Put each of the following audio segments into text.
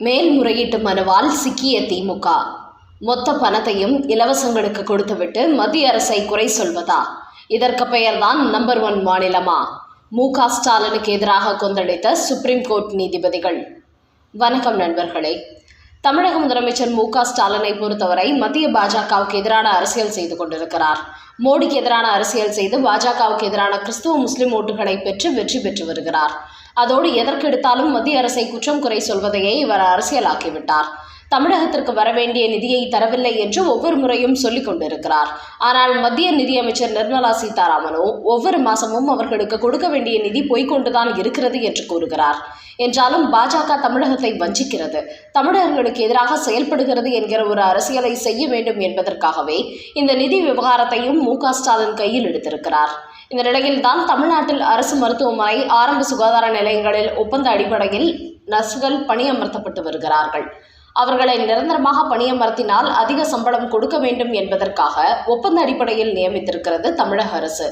மேல்முறையீட்டு மனுவால் சிக்கிய திமுக. மொத்த பணத்தையும் இலவசங்களுக்கு கொடுத்துவிட்டு மத்திய அரசை குறை சொல்வதா? இதற்கு பெயர்தான் நம்பர் ஒன் மாநிலமா? மு க ஸ்டாலினுக்கு எதிராக கொந்தளித்த சுப்ரீம் கோர்ட் நீதிபதிகள். வணக்கம் நண்பர்களே. தமிழக முதலமைச்சர் மு க ஸ்டாலினை பொறுத்தவரை மத்திய பாஜகவுக்கு எதிரான அரசியல் செய்து கொண்டிருக்கிறார். மோடிக்கு எதிரான அரசியல் செய்து பாஜகவுக்கு எதிரான கிறிஸ்துவ முஸ்லிம் ஓட்டுகளை பெற்று வெற்றி பெற்று வருகிறார். அதோடு எதற்கெடுத்தாலும் மத்திய அரசை குற்றம் குறை சொல்வதையே இவர் அரசியலாக்கிவிட்டார். தமிழகத்திற்கு வரவேண்டிய நிதியை தரவில்லை என்று ஒவ்வொரு முறையும் சொல்லிக் கொண்டிருக்கிறார். ஆனால் மத்திய நிதியமைச்சர் நிர்மலா சீதாராமனோ ஒவ்வொரு மாசமும் அவர்களுக்கு கொடுக்க வேண்டிய நிதி போய்கொண்டுதான் இருக்கிறது என்று கூறுகிறார். என்றாலும் பாஜக தமிழகத்தை வஞ்சிக்கிறது. தமிழர்களுக்கு எதிராக செயல்படுகிறது என்கிற ஒரு அரசியலை செய்ய வேண்டும் என்பதற்காகவே இந்த நிதி விவகாரத்தையும் மு க ஸ்டாலின் கையில் எடுத்திருக்கிறார். இந்த நிலையில்தான் தமிழ்நாட்டில் அரசு மருத்துவமனை ஆரம்ப சுகாதார நிலையங்களில் ஒப்பந்த அடிப்படையில் நர்சுகள் பணியமர்த்தப்பட்டு வருகிறார்கள். அவர்களை நிரந்தரமாக பணியமர்த்தினால் அதிக சம்பளம் கொடுக்க வேண்டும் என்பதற்காக ஒப்பந்த அடிப்படையில் நியமித்திருக்கிறது தமிழக அரசு.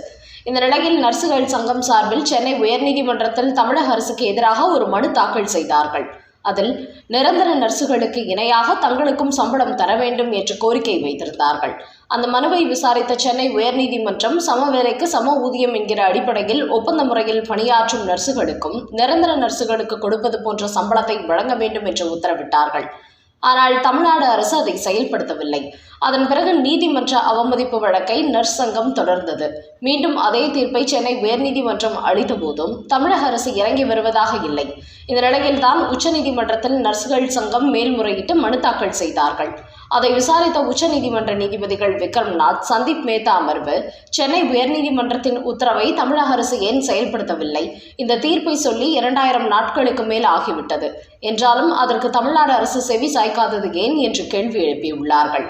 இந்த நிலையில் நர்சுகள் சங்கம் சார்பில் சென்னை உயர்நீதிமன்றத்தில் தமிழக அரசுக்கு எதிராக ஒரு மனு தாக்கல் செய்தார்கள். அதில் நிரந்தர நர்சுகளுக்கு இணையாக தங்களுக்கும் சம்பளம் தர வேண்டும் என்று கோரிக்கை வைத்திருந்தார்கள். அந்த மனுவை விசாரித்த சென்னை உயர்நீதிமன்றம் சம வேலைக்கு சம ஊதியம் என்கிற அடிப்படையில் ஒப்பந்த முறையில் பணியாற்றும் நர்சுகளுக்கும் நிரந்தர நர்சுகளுக்கு கொடுப்பது போன்ற சம்பளத்தை வழங்க வேண்டும் என்று உத்தரவிட்டார்கள். ஆனால் தமிழ்நாடு அரசு அதை செயல்படுத்தவில்லை. அதன் பிறகு நீதிமன்ற அவமதிப்பு வழக்கை நர்ஸ் சங்கம் தொடர்ந்தது. மீண்டும் அதே தீர்ப்பை சென்னை உயர்நீதிமன்றம் அளித்த போதும் தமிழக அரசு இறங்கி வருவதாக இல்லை. இந்த நிலையில்தான் உச்சநீதிமன்றத்தில் நர்சுகள் சங்கம் மேல்முறையிட்டு மனு தாக்கல் செய்தார்கள். அதை விசாரித்த உச்சநீதிமன்ற நீதிபதிகள் விக்ரம்நாத் சந்தீப் மேத்தா அமர்வு சென்னை உயர்நீதிமன்றத்தின் உத்தரவை தமிழக அரசு ஏன் செயல்படுத்தவில்லை? இந்த தீர்ப்பை சொல்லி இரண்டாயிரம் நாட்களுக்கு மேல் ஆகிவிட்டது. என்றாலும் அதற்கு தமிழ்நாடு அரசு செவி சாய்க்காதது ஏன் என்று கேள்வி எழுப்பியுள்ளார்கள்.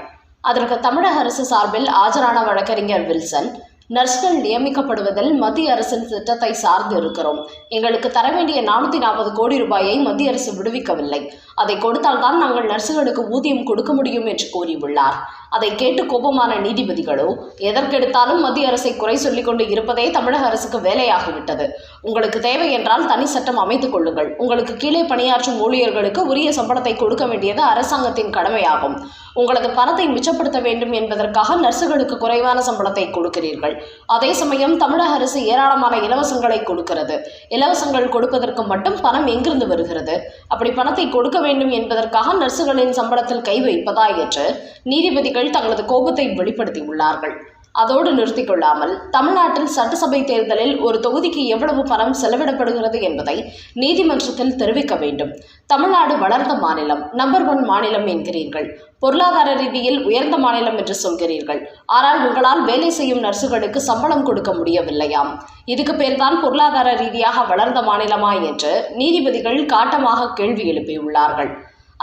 அதற்கு தமிழக அரசு சார்பில் ஆஜரான வழக்கறிஞர் வில்சன் நர்ஸ்கள் நியமிக்கப்படுவதில் மத்திய அரசின் திட்டத்தை சார்ந்து இருக்கிறோம். எங்களுக்கு தர வேண்டிய நானூற்றி நாற்பது கோடி ரூபாயை மத்திய அரசு விடுவிக்கவில்லை. அதை கொடுத்தால்தான் நாங்கள் நர்சுகளுக்கு ஊதியம் கொடுக்க முடியும் என்று கூறியுள்ளார். அதை கேட்டு கோபமான நீதிபதிகளோ எதற்கெடுத்தாலும் மத்திய அரசை குறை சொல்லிக் கொண்டு இருப்பதே தமிழக அரசுக்கு வேலையாகிவிட்டது. உங்களுக்கு தேவை என்றால் தனி சட்டம் அமைத்துக் கொள்ளுங்கள். உங்களுக்கு கீழே பணியாற்றும் ஊழியர்களுக்கு உரிய சம்பளத்தை கொடுக்க வேண்டியது அரசாங்கத்தின் கடமையாகும். உங்களது பணத்தை மிச்சப்படுத்த வேண்டும் என்பதற்காக நர்சுகளுக்கு குறைவான சம்பளத்தை கொடுக்கிறீர்கள். அதே சமயம் தமிழக அரசு ஏராளமான இலவசங்களை கொடுக்கிறது. இலவசங்கள் கொடுப்பதற்கு மட்டும் பணம் எங்கிருந்து வருகிறது? அப்படி பணத்தை கொடுக்க வேண்டும் என்பதற்காக நர்சுகளின் சம்பளத்தில் கை வைப்பதா என்று நீதிபதிகள் தங்களது கோபத்தை வெளிப்படுத்தியுள்ளார்கள். அதோடு நிறுத்திக் கொள்ளாமல் தமிழ்நாட்டில் சட்டசபை தேர்தலில் ஒரு தொகுதிக்கு எவ்வளவு பணம் செலவிடப்படுகிறது என்பதை நீதிமன்றத்தில் தெரிவிக்க வேண்டும். தமிழ்நாடு வளர்ந்த மாநிலம் நம்பர் ஒன் மாநிலம் என்கிறீர்கள். பொருளாதார ரீதியில் உயர்ந்த மாநிலம் என்று சொல்கிறீர்கள். ஆனால் உங்களால் வேலை செய்யும் நர்சுகளுக்கு சம்பளம் கொடுக்க முடியவில்லையாம். இதுக்கு பேர்தான் பொருளாதார ரீதியாக வளர்ந்த மாநிலமா என்று நீதிபதிகள் காட்டமாக கேள்வி எழுப்பியுள்ளார்கள்.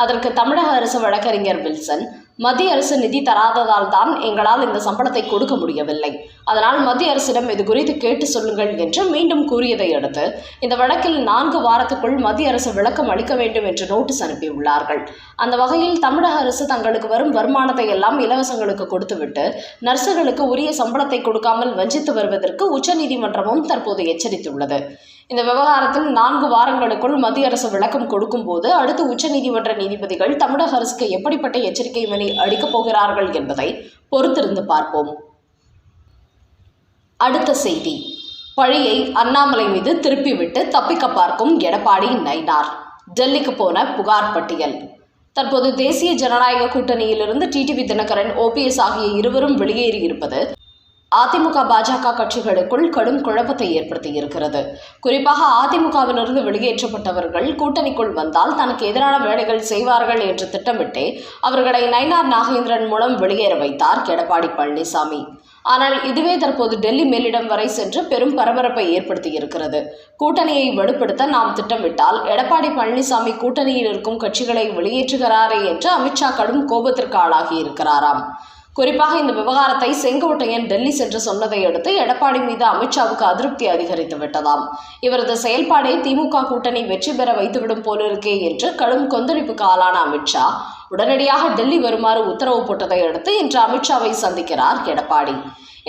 அதற்கு தமிழக அரசு வழக்கறிஞர் வில்சன் மத்திய அரசு நிதி தராததால் தான் எங்களால் இந்த சம்பளத்தை கொடுக்க முடியவில்லை. அதனால் மத்திய அரசிடம் இது குறித்து கேட்டு சொல்லுங்கள் என்று மீண்டும் கூறியதை அடுத்து இந்த வழக்கில் நான்கு வாரத்துக்குள் மத்திய அரசு விளக்கம் அளிக்க வேண்டும் என்று நோட்டீஸ் அனுப்பியுள்ளார்கள். அந்த வகையில் தமிழக அரசு தங்களுக்கு வரும் வருமானத்தை எல்லாம் இலவசங்களுக்கு கொடுத்துவிட்டு நர்சுகளுக்கு உரிய சம்பளத்தை கொடுக்காமல் வஞ்சித்து வருவதற்கு உச்சநீதிமன்றமும் தற்போது எச்சரித்துள்ளது. இந்த விவகாரத்தில் நான்கு வாரங்களுக்குள் மத்திய அரசு விளக்கம் கொடுக்கும்போது அடுத்து உச்சநீதிமன்ற நீதிபதிகள் தமிழக அரசுக்கு எப்படிப்பட்ட எச்சரிக்கை வினை அளிக்கப் போகிறார்கள் என்பதை பொறுத்திருந்து பார்ப்போம். அடுத்த செய்தி. பழியை அண்ணாமலை மீது திருப்பிவிட்டு தப்பிக்க பார்க்கும் எடப்பாடி நைனார் டெல்லிக்கு போன புகார் பட்டியல். தற்போது தேசிய ஜனநாயக கூட்டணியிலிருந்து டிடிவி தினகரன் ஓபிஎஸ் ஆகிய இருவரும் வெளியேறியிருப்பது அதிமுக பாஜக கட்சிகளுக்குள் கடும் குழப்பத்தை ஏற்படுத்தியிருக்கிறது. குறிப்பாக அதிமுகவிலிருந்து வெளியேற்றப்பட்டவர்கள் கூட்டணிக்குள் வந்தால் தனக்கு எதிரான வேலைகள் செய்வார்கள் என்று திட்டமிட்டே அவர்களை நயினார் நாகேந்திரன் மூலம் வெளியேற வைத்தார் எடப்பாடி பழனிசாமி. ஆனால் இதுவே தற்போது டெல்லி மேலிடம் வரை சென்று பெரும் பரபரப்பை ஏற்படுத்தியிருக்கிறது. கூட்டணியை வலுப்படுத்த நாம் திட்டமிட்டால் எடப்பாடி பழனிசாமி கூட்டணியில் இருக்கும் கட்சிகளை வெளியேற்றுகிறாரே என்று அமித்ஷா கடும் கோபத்திற்கு ஆளாகியிருக்கிறாராம். இருக்கிறாராம் குறிப்பாக இந்த விவகாரத்தை செங்கோட்டையன் டெல்லி சென்று சொன்னதை அடுத்து எடப்பாடி மீது அமித்ஷாவுக்கு அதிருப்தி அதிகரித்து விட்டதாம். இவரது செயல்பாடே திமுக கூட்டணி வெற்றி பெற வைத்துவிடும் போலிருக்கே என்று கடும் கொந்தளிப்புக்கு ஆளான அமித்ஷா உடனடியாக டெல்லி வருமாறு உத்தரவு போட்டதை அடுத்து இன்று அமித்ஷாவை சந்திக்கிறார் எடப்பாடி.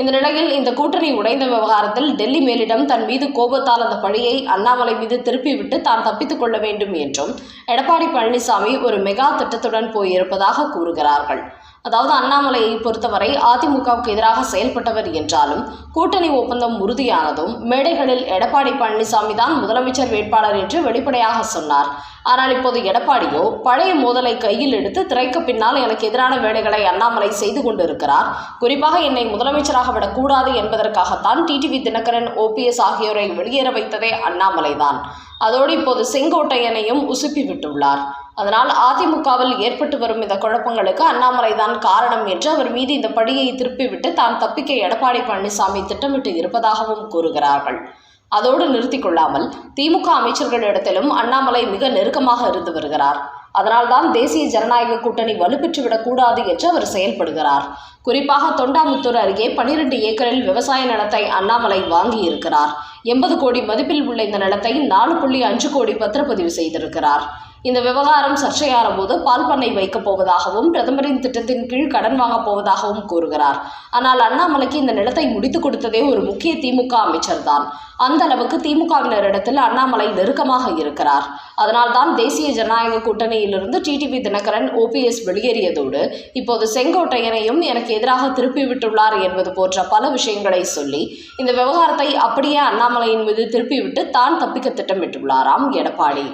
இந்த நிலையில் இந்த கூட்டணி உடைந்த விவகாரத்தில் டெல்லி மேலிடம் தன் மீது கோபத்தால் அந்த பழியை அண்ணாமலை மீது திருப்பிவிட்டு தான் தப்பித்துக் கொள்ள வேண்டும் என்றும் எடப்பாடி பழனிசாமி ஒரு மெகா திட்டத்துடன் போயிருப்பதாக கூறுகிறார்கள். அதாவது அண்ணாமலையை பொறுத்தவரை அதிமுகவுக்கு எதிராக செயல்பட்டவர் என்றாலும் கூட்டணி ஒப்பந்தம் உறுதியானதும் மேடைகளில் எடப்பாடி பழனிசாமி தான் முதலமைச்சர் வேட்பாளர் என்று வெளிப்படையாக சொன்னார். ஆனால் இப்போது எடப்பாடியோ பழைய மோதலை கையில் எடுத்து திரைக்கு பின்னால் எனக்கு எதிரான வேலைகளை அண்ணாமலை செய்து கொண்டிருக்கிறார். குறிப்பாக என்னை முதலமைச்சராக விடக்கூடாது என்பதற்காகத்தான் டிடிவி தினகரன் ஓபிஎஸ் ஆகியோரை வெளியேற வைத்ததே அண்ணாமலை தான் அதோடு இப்போது செங்கோட்டையனையும் உசுப்பி விட்டுள்ளார். அதனால் அதிமுகவில் ஏற்பட்டு வரும் இந்த குழப்பங்களுக்கு அண்ணாமலை தான் காரணம் என்று அவர் மீது இந்த படியை திருப்பிவிட்டு தான் தப்பிக்க எடப்பாடி பழனிசாமி திட்டமிட்டு இருப்பதாகவும் கூறுகிறார்கள். அதோடு நிறுத்திக் கொள்ளாமல் திமுக அமைச்சர்களிடத்திலும் அண்ணாமலை மிக நெருக்கமாக இருந்து வருகிறார். அதனால்தான் தேசிய ஜனநாயக கூட்டணி வலுப்பெற்றுவிடக் கூடாது என்று அவர் செயல்படுகிறார். குறிப்பாக தொண்டாமுத்தூர் அருகே பனிரெண்டு ஏக்கரில் விவசாய நிலத்தை அண்ணாமலை வாங்கியிருக்கிறார். எண்பது கோடி மதிப்பில் உள்ள இந்த நிலத்தை நாலு புள்ளி அஞ்சு கோடி பத்திரப்பதிவு செய்திருக்கிறார். இந்த விவகாரம் சர்ச்சையான போது பால் பண்ணை வைக்கப் போவதாகவும் பிரதமரின் திட்டத்தின் கீழ் கடன் வாங்கப் போவதாகவும் கூறுகிறார். ஆனால் அண்ணாமலைக்கு இந்த நிலத்தை முடித்துக் கொடுத்ததே ஒரு முக்கிய திமுக அமைச்சர் தான் அந்த அளவுக்கு திமுகவினரிடத்தில் அண்ணாமலை நெருக்கமாக இருக்கிறார். அதனால்தான் தேசிய ஜனநாயக கூட்டணியிலிருந்து டிடிவி தினகரன் ஓபிஎஸ் வெளியேறியதோடு இப்போது செங்கோட்டையனையும் எனக்கு எதிராக திருப்பி விட்டுள்ளார் என்பது போன்ற பல விஷயங்களை சொல்லி இந்த விவகாரத்தை அப்படியே அண்ணாமலையின் மீது திருப்பிவிட்டு தான் தப்பிக்க திட்டமிட்டுள்ளாராம் எடப்பாடி.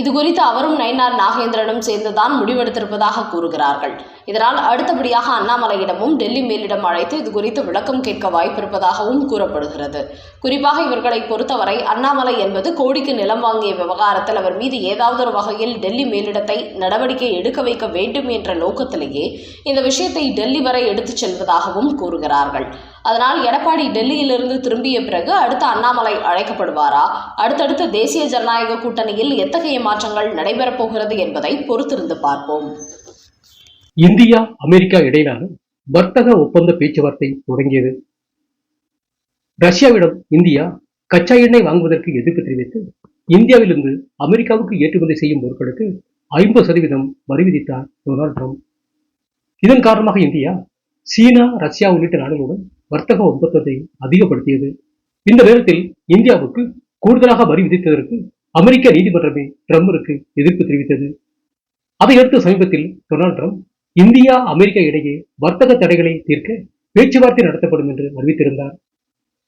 இது குறித்து அவரும் நயினார் நாகேந்திரனும் சேர்ந்துதான் முடிவெடுத்திருப்பதாக கூறுகிறார்கள். இதனால் அடுத்தபடியாக அண்ணாமலையிடமும் டெல்லி மேலிடம் அழைத்து இது குறித்து விளக்கம் கேட்க வாய்ப்பிருப்பதாகவும் கூறப்படுகிறது. குறிப்பாக இவர்களை பொறுத்தவரை அண்ணாமலை என்பது கோடிக்கு நிலம் வாங்கிய விவகாரத்தில் அவர் மீது ஏதாவது ஒரு வகையில் டெல்லி மேலிடத்தை நடவடிக்கை எடுக்க வைக்க வேண்டும் என்ற நோக்கத்திலேயே இந்த விஷயத்தை டெல்லி வரை எடுத்துச் செல்வதாகவும் கூறுகிறார்கள். அதனால் எடப்பாடி டெல்லியிலிருந்து திரும்பிய பிறகு அடுத்த அண்ணாமலை அழைக்கப்படுவாரா? அடுத்தடுத்து தேசிய ஜனநாயக கூட்டணியில் எத்தகைய மாற்றங்கள் நடைபெறப் போகிறது என்பதை பொறுத்திருந்து பார்ப்போம். இந்தியா அமெரிக்கா இடையிலான வர்த்தக ஒப்பந்த பேச்சுவார்த்தை தொடங்கியது. ரஷ்யாவிடம் இந்தியா கச்சா எண்ணெய் வாங்குவதற்கு எதிர்ப்பு தெரிவித்து இந்தியாவிலிருந்து அமெரிக்காவுக்கு ஏற்றுமதி செய்யும் பொருட்களுக்கு ஐம்பது சதவீதம் வரி விதித்தார் டொனால்ட் ட்ரம்ப். இதன் காரணமாக இந்தியா சீனா ரஷ்யா உள்ளிட்ட நாடுகளுடன் வர்த்தக ஒப்பந்தத்தை அதிகப்படுத்தியது. இந்த நேரத்தில் இந்தியாவுக்கு கூடுதலாக வரி விதித்ததற்கு அமெரிக்க நீதிமன்றமே ட்ரம்பிற்கு எதிர்ப்பு தெரிவித்தது. அதையடுத்து சமீபத்தில் டொனால்ட் ட்ரம்ப் இந்தியா அமெரிக்கா இடையே வர்த்தக தடைகளை தீர்க்க பேச்சுவார்த்தை நடத்தப்படும் என்று அறிவித்திருந்தார்.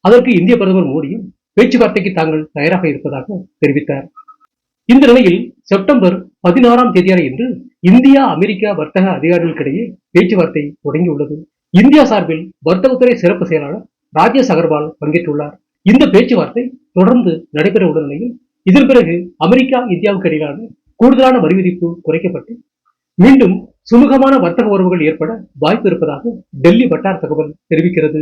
அதற்கு இந்திய பிரதமர் மோடியும் பேச்சுவார்த்தைக்கு தாங்கள் தயாராக இருப்பதாக தெரிவித்தார். இந்த நிலையில் செப்டம்பர் பதினாறாம் தேதியான இன்று இந்தியா அமெரிக்கா வர்த்தக அதிகாரிகளுக்கிடையே பேச்சுவார்த்தை தொடங்கியுள்ளது. இந்தியா சார்பில் வர்த்தகத்துறை சிறப்பு செயலாளர் ராஜேஷ் அகர்வால் பங்கேற்றுள்ளார். இந்த பேச்சுவார்த்தை தொடர்ந்து நடைபெற உள்ள நிலையில் இதன் பிறகு அமெரிக்கா இந்தியாவுக்கு இடையிலான கூடுதலான வரி விதிப்பு குறைக்கப்பட்டு மீண்டும் சுமூகமான வர்த்தக உறவுகள் ஏற்பட வாய்ப்பு இருப்பதாக டெல்லி வட்டார தகவல் தெரிவிக்கிறது.